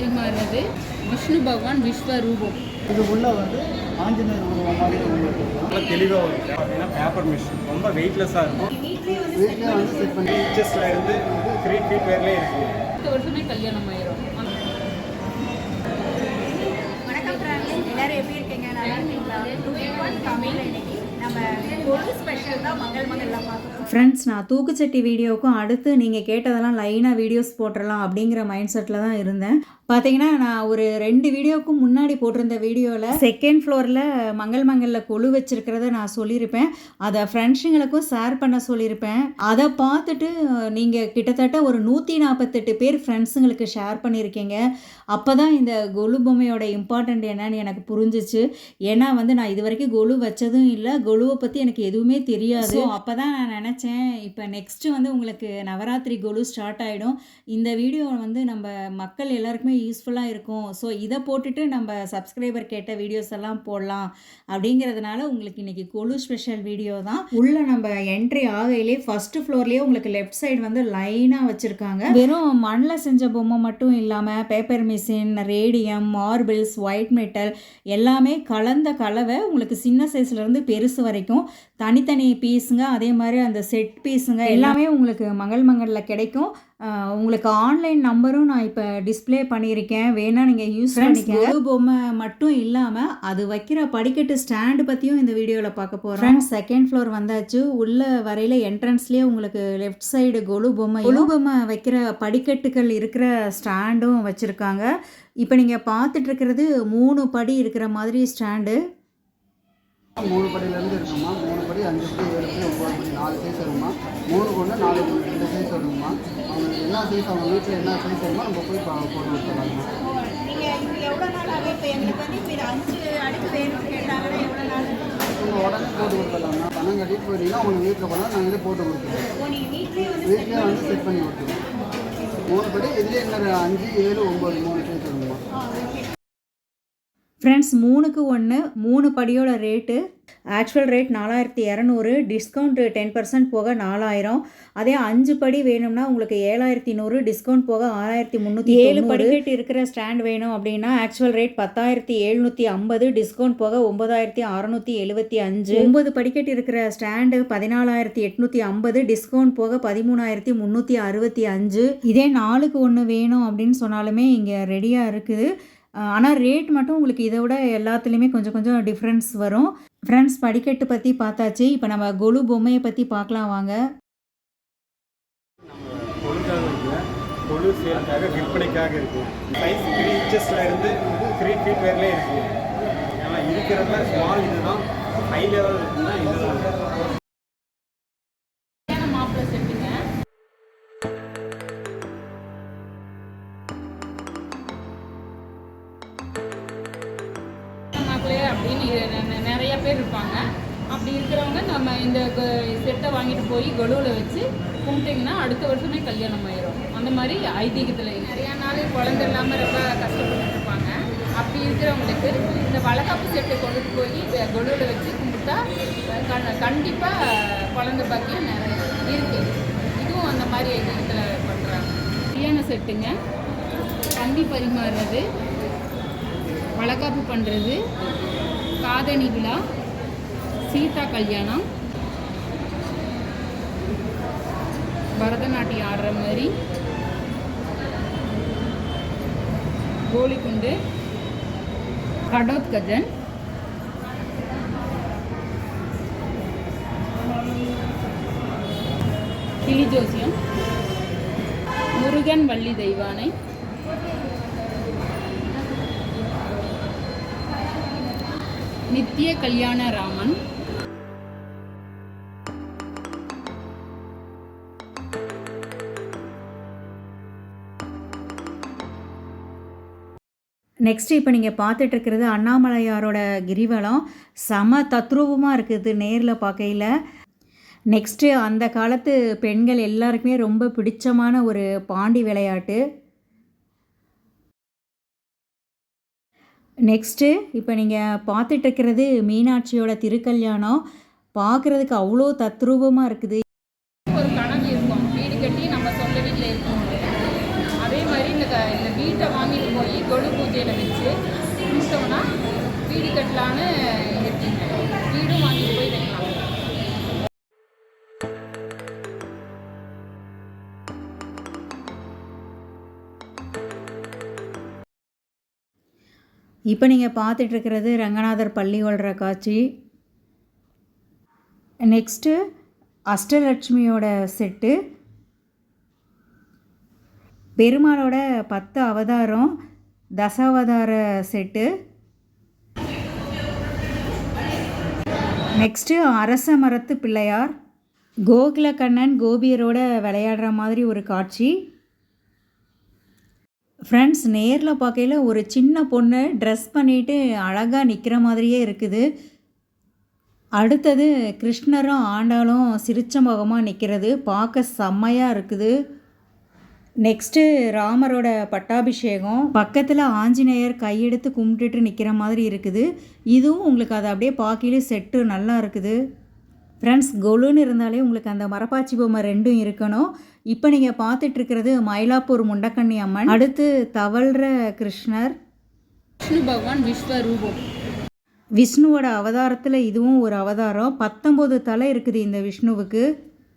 பரிமாறுறது விஷ்ணு பகவான் விஸ்வரூபம். இது உள்ள வந்து ஆஞ்சநேயர் உருவம் மாதிரி உங்களுக்கு இருக்கும் நல்லா தெளிவாக பார்த்தீங்கன்னா பேப்பர் மிஷின் ரொம்ப வெயிட்லெஸ்ஸாக இருக்கும். வீட்லேயே வந்து செட் பண்ணி இன்ச்சஸில் இருந்து த்ரீ ஃபீட் வேர்லேயே இருக்குது அடுத்த வருஷமே கல்யாணம் ஆயிரும். வணக்கம் ஃப்ரெண்ட்ஸ் எல்லாரும் எப்படி இருக்கீங்க? நல்லா இருக்கீங்களா? டூ இன் ஒன் தமிழ் இன்னைக்கு ஃப்ரெண்ட்ஸ் நான் தூக்குச்சட்டி வீடியோவுக்கும் அடுத்து நீங்கள் கேட்டதெல்லாம் லைனாக வீடியோஸ் போட்டுடலாம் அப்படிங்கிற மைண்ட் செட்டில் தான் இருந்தேன். பார்த்தீங்கன்னா நான் ஒரு ரெண்டு வீடியோவுக்கும் முன்னாடி போட்டிருந்த வீடியோவில் செகண்ட் ஃப்ளோரில் மங்கள் மங்களில் கொழு வச்சிருக்கிறத நான் சொல்லியிருப்பேன். அதை ஃப்ரெண்ட்ஸுங்களுக்கும் ஷேர் பண்ண சொல்லியிருப்பேன். அதை பார்த்துட்டு நீங்கள் கிட்டத்தட்ட ஒரு நூற்றி நாற்பத்தெட்டு பேர் ஃப்ரெண்ட்ஸுங்களுக்கு ஷேர் பண்ணியிருக்கீங்க. அப்போ தான் இந்த கொலு பொம்மையோட இம்பார்ட்டண்ட் என்னன்னு எனக்கு புரிஞ்சிச்சு. ஏன்னா வந்து நான் இது வரைக்கும் கொலு வச்சதும் இல்லை கொலுவை பற்றி எனக்கு எதுவுமே தெரியாது. அப்போ தான் நான் நினச்சேன் இப்போ நெக்ஸ்ட்டு வந்து உங்களுக்கு நவராத்திரி கொலு ஸ்டார்ட் ஆகிடும் இந்த வீடியோ வந்து நம்ம மக்கள் எல்லாருக்குமே யூஸ்ஃபுல்லாக இருக்கும். ஸோ இதை போட்டுட்டு நம்ம சப்ஸ்கிரைபர் கேட்ட வீடியோஸ் எல்லாம் போடலாம் அப்படிங்கிறதுனால உங்களுக்கு இன்னைக்கு கொலு ஸ்பெஷல் வீடியோ தான். உள்ளே நம்ம என்ட்ரி ஆகையிலே ஃபர்ஸ்ட் ஃப்ளோர்லேயே உங்களுக்கு லெஃப்ட் சைடு வந்து லைனாக வச்சுருக்காங்க. வெறும் மண்ணில் செஞ்ச பொம்மை மட்டும் இல்லாமல் paper machine radium marbles white metal எல்லாமே கலந்த கலவை உங்களுக்கு சின்ன சைஸ்லேருந்து பெருசு வரைக்கும் தனித்தனி பீஸுங்க அதே மாதிரி அந்த செட் பீஸுங்க எல்லாமே உங்களுக்கு மங்கள் மங்களில் கிடைக்கும். உங்களுக்கு ஆன்லைன் நம்பரும் நான் இப்போ டிஸ்ப்ளே பண்ணியிருக்கேன். வேணா நீங்கள் யூஸ் பண்ணிக்கங்க. பொம்மை மட்டும் இல்லாமல் அது வைக்கிற படிக்கட்டு ஸ்டாண்டு பற்றியும் இந்த வீடியோவில் பார்க்க போகிறோம் ஃப்ரெண்ட்ஸ் செகண்ட் ஃப்ளோர் வந்தாச்சு. உள்ள வரையில் என்ட்ரன்ஸ்லேயே உங்களுக்கு லெஃப்ட் சைடு கொலு பொம்மை கொலு பொம்மை வைக்கிற படிக்கட்டுகள் இருக்கிற ஸ்டாண்டும் வச்சுருக்காங்க. இப்போ நீங்கள் பார்த்துட்டு இருக்கிறது மூணு படி இருக்கிற மாதிரி ஸ்டாண்டு மூணு படியிலேருந்து இருக்குமா? மூணு படி அஞ்சு படி ஏழு படி ஒம்பது படி நாலு சைஸ் வருமா மூணு கொண்டு நாலு கொண்டு ரெண்டு சைஸ் வருமா அவங்களுக்கு என்ன சைஸ் அவங்க வீட்டில் என்ன சைஸ் வருமோ நம்ம போய் போட்டு நீங்கள் உங்கள் உடனே போட்டு கொடுத்துடலாமா பணம் கட்டிட்டு போயிட்டீங்கன்னா உங்களுக்கு வீட்டில் போனால் நாங்களே போட்டு கொடுத்துருவோம் வீட்லேயே வந்து செட் பண்ணி கொடுத்துருவோம் மூணு படி இதுலேயே இன்னொரு அஞ்சு ஏழு ஒம்பது மூணு சைஸ் வருமா ஃப்ரெண்ட்ஸ் மூணுக்கு ஒன்று மூணு படியோட ரேட்டு ஆக்சுவல் ரேட் நாலாயிரத்தி இரநூறு டிஸ்கவுண்ட் டென் பர்சன்ட் போக நாலாயிரம். அதே அஞ்சு படி வேணும்னா உங்களுக்கு ஏழாயிரத்தி நூறு டிஸ்கவுண்ட் போக ஆறாயிரத்தி முந்நூற்றி ஏழு படிக்கட்டு இருக்கிற ஸ்டாண்ட் வேணும் அப்படின்னா ஆக்சுவல் ரேட் பத்தாயிரத்தி எழுநூற்றி ஐம்பது டிஸ்கவுண்ட் போக ஒன்பதாயிரத்தி அறநூற்றி எழுபத்தி அஞ்சு. ஒன்பது படிக்கட்டு இருக்கிற ஸ்டாண்டு பதினாலாயிரத்தி எட்நூற்றி ஐம்பது டிஸ்கவுண்ட் போக பதிமூணாயிரத்தி முந்நூற்றி அறுபத்தி அஞ்சு. இதே நாலுக்கு ஒன்று வேணும் அப்படின்னு சொன்னாலுமே இங்கே ரெடியாக இருக்குது. ஆனால் ரேட் மட்டும் உங்களுக்கு இதை விட எல்லாத்துலேயுமே கொஞ்சம் கொஞ்சம் டிஃப்ரென்ஸ் வரும். ஃப்ரெண்ட்ஸ் படிக்கட்டு பற்றி பார்த்தாச்சு. இப்போ நம்ம கொலு பொம்மையை பற்றி பார்க்கலாம் வாங்க. கொழுக்காக கொழு சேலுக்காக விற்பனைக்காக இருக்குது சைஸ் த்ரீ இன்ச்சஸில் இருந்து த்ரீ ஃபீட் வேர்லேயே இருக்குது ஏன்னா இருக்கிறதுல ஸ்மால் இதுதான் ஹை லெவல் இருக்குன்னா இதுதான். அப்படின்னு நிறைய பேர் இருப்பாங்க. அப்படி இருக்கிறவங்க நம்ம இந்த செட்டை வாங்கிட்டு போய் கொலுவில் வச்சு கும்பிட்டிங்கன்னா அடுத்த வருஷமே கல்யாணம் ஆயிரும். அந்த மாதிரி ஐதீகத்தில் நிறையா நாள் குழந்தை இல்லாமல் ரொம்ப கஷ்டப்பட்டு இருப்பாங்க. அப்படி இருக்கிறவங்களுக்கு இந்த வளகாப்பு செட்டை கொண்டுட்டு போய் கொலுவில் வச்சு கும்பிட்டா கண்டிப்பாக குழந்தை பாக்கியம் நிறைய இருக்குது இதுவும் அந்த மாதிரி ஐதீகத்தில் பண்ணுறாங்க கல்யாண செட்டுங்க. தண்ணி பரிமாறுறது. வளகாப்பு பண்ணுறது காதணி விழா சீதா கல்யாணம் பரதநாட்டியம் ஆடுற மாதிரி கோலிக்குண்டு கடோத்கஜன் கிளி ஜோசியம் முருகன் வள்ளி தெய்வானை நித்திய கல்யாண ராமன். நெக்ஸ்ட் இப்போ நீங்கள் பார்த்துட்டு இருக்கிறது அண்ணாமலையாரோட கிரிவலம். சம தத்ரூபமாக இருக்குது நேரில் பார்க்கையில். நெக்ஸ்ட்டு அந்த காலத்து பெண்கள் எல்லாருக்குமே ரொம்ப பிடிச்சமான ஒரு பாண்டி விளையாட்டு. நெக்ஸ்ட்டு இப்போ நீங்கள் பார்த்துட்டு மீனாட்சியோட திருக்கல்யாணம். பார்க்குறதுக்கு அவ்வளோ தத்ரூபமாக இருக்குது. ஒரு கனவு இருக்கும். வீடு கட்டி நம்ம சொந்த வீட்டில் இருக்கோம். அதே மாதிரி இந்த இந்த வீட்டை வாங்கிட்டு போய் தொழு பூஜையில் வச்சு முடிச்சோம்னா வீடு கட்டலான்னு இருக்கீங்க. வீடும் வாங்கிட்டு போய் இப்போ நீங்கள் பார்த்துட்ருக்கிறது ரங்கநாதர் பள்ளி கொள்கிற காட்சி. நெக்ஸ்ட்டு அஷ்டலட்சுமியோட செட்டு பெருமாளோட பத்து அவதாரம் தசாவதார செட்டு நெக்ஸ்ட்டு அரச மரத்து பிள்ளையார். கோகுலக்கண்ணன் கோபியரோட விளையாடுற மாதிரி ஒரு காட்சி. ஃப்ரெண்ட்ஸ் நேரில் பார்க்கையில ஒரு சின்ன பொண்ணு ட்ரெஸ் பண்ணிட்டு அழகாக நிற்கிற மாதிரியே இருக்குது. அடுத்தது கிருஷ்ணரும் ஆண்டாளும் சிரிச்ச முகமாக நிற்கிறது பார்க்க செம்மையாக இருக்குது. நெக்ஸ்ட்டு ராமரோட பட்டாபிஷேகம். பக்கத்தில் ஆஞ்சநேயர் கையெடுத்து கும்பிட்டுட்டு நிற்கிற மாதிரி இருக்குது. இதுவும் உங்களுக்கு அதை அப்படியே பார்க்கையிலே செட்டு நல்லா இருக்குது. ஃப்ரெண்ட்ஸ் கொலுன்னு இருந்தாலே உங்களுக்கு அந்த மரப்பாச்சி பொம்மை ரெண்டும் இருக்கணும். இப்போ நீங்கள் பார்த்துட்ருக்கிறது மயிலாப்பூர் முண்டக்கண்ணி அம்மன். அடுத்து தவழ்கிற கிருஷ்ணர். விஷ்ணு பகவான் விஸ்வரூபம். விஷ்ணுவோட அவதாரத்தில் இதுவும் ஒரு அவதாரம். பத்தொம்போது தலை இருக்குது இந்த விஷ்ணுவுக்கு.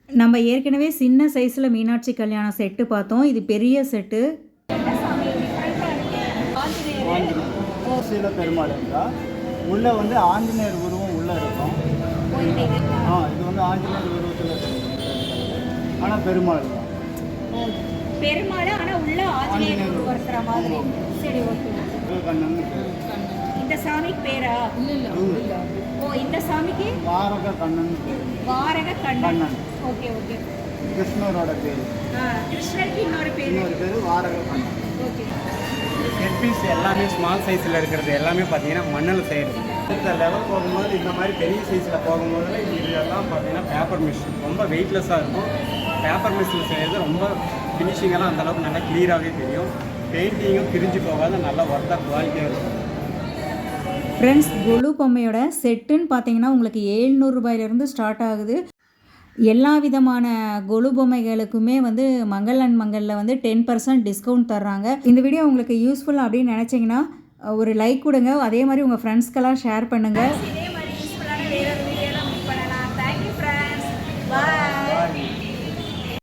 நம்ம ஏற்கனவே சின்ன சைஸில் மீனாட்சி கல்யாணம் செட்டு பார்த்தோம். இது பெரிய செட்டு சில பெருமாள் உள்ளே வந்து ஆஞ்சநேயர் உருவம் உள்ளே இருக்கும். ஆ இது வந்து ஆஞ்சநேயர் ஆனால் பெருமாள். பெருமாள் ஆனா உள்ள ஆஞ்சநேயர் இருக்கிற மாதிரி சரி ஓகே. இந்த சாமிக்கு பேரா? இல்லை இல்லை இல்லை. ஓ இந்த சாமிக்கு? வாரக கண்ணன் பேர். வாரக கண்ணன். Okay okay. கிருஷ்ணரோட பேர். ஆ, கிருஷ்ணருக்கு இன்னொரு பேரு. இன்னொரு பேர் வாரக கண்ணன் ஓகே. ஹெட் பீஸ் எல்லாமே ஸ்மால் சைஸில் இருக்கிறது எல்லாமே பார்த்தீங்கன்னா மண்ணில் செய்கிறது இந்த லெவல் போகும்போது இந்த மாதிரி பெரிய சைஸில் போகும்போது இதெல்லாம் பார்த்தீங்கன்னா பேப்பர் மிஷின் ரொம்ப வெயிட்லெஸ்ஸாக இருக்கும். பேப்பர் மிஷினில் செய்கிறது ரொம்ப ஃபினிஷிங்கெல்லாம் அந்தளவுக்கு நல்லா கிளியராகவே தெரியும். பெயிண்டிங்கும் பிரிஞ்சு போகாத நல்லா ஒர்த்தாக குவாலிட்டியாக இருக்கும். ஃப்ரெண்ட்ஸ் கொலு பொம்மையோட செட்டுன்னு பார்த்தீங்கன்னா உங்களுக்கு ஏழ்நூறுபாயிலிருந்து ஸ்டார்ட் ஆகுது. எல்லா விதமான கொலு பொம்மைகளுக்குமே வந்து மங்கள் அண்ட் மங்களில் வந்து டென் பர்சன்ட் டிஸ்கவுண்ட் தர்றாங்க. இந்த வீடியோ உங்களுக்கு யூஸ்ஃபுல் அப்படின்னு நினச்சிங்கன்னா ஒரு லைக் கொடுங்க. அதே மாதிரி உங்கள் ஃப்ரெண்ட்ஸ்க்கெல்லாம் ஷேர் பண்ணுங்கள்